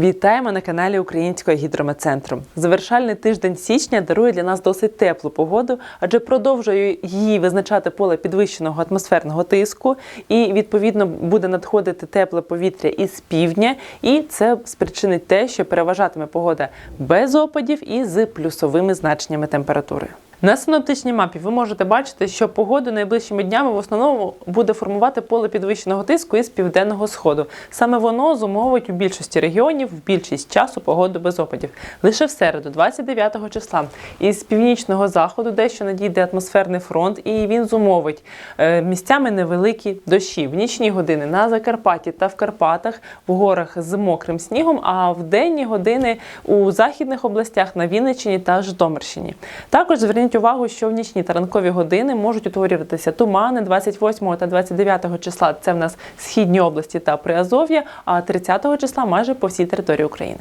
Вітаємо на каналі Українського гідрометцентру. Завершальний тиждень січня дарує для нас досить теплу погоду, адже продовжує її визначати поле підвищеного атмосферного тиску, і відповідно буде надходити тепле повітря із півдня, і це спричинить те, що переважатиме погода без опадів і з плюсовими значеннями температури. На синоптичній мапі ви можете бачити, що погоду найближчими днями в основному буде формувати поле підвищеного тиску із південного сходу. Саме воно зумовить у більшості регіонів в більшість часу погоду без опадів. Лише в середу, 29 числа, із північного заходу дещо надійде атмосферний фронт, і він зумовить е, місцями невеликі дощі в нічні години на Закарпатті та в Карпатах, в горах з мокрим снігом, а в денні години у західних областях на Вінниччині та Житомирщині. Також зверніть увагу, що в нічні та ранкові години можуть утворюватися тумани 28 та 29 числа. Це в нас східні області та Приазов'я, а 30 числа майже по всій території України.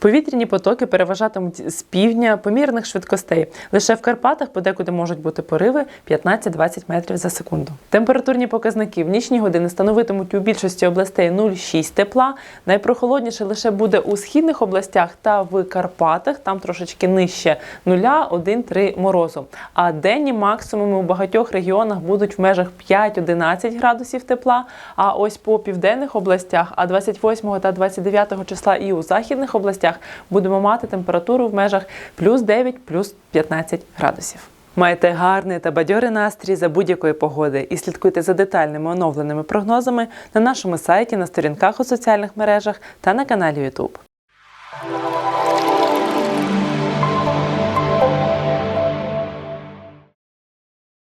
Повітряні потоки переважатимуть з півдня помірних швидкостей. Лише в Карпатах подекуди можуть бути пориви 15-20 метрів за секунду. Температурні показники в нічні години становитимуть у більшості областей 0,6 тепла. Найпрохолодніше лише буде у східних областях та в Карпатах, там трошечки нижче 0,1-3 морозу. А денні максимуми у багатьох регіонах будуть в межах 5-11 градусів тепла. А ось по південних областях, а 28 та 29 числа і у західних областях будемо мати температуру в межах плюс 9, плюс 15 градусів. Майте гарний та бадьорий настрій за будь-якої погоди і слідкуйте за детальними оновленими прогнозами на нашому сайті, на сторінках у соціальних мережах та на каналі YouTube.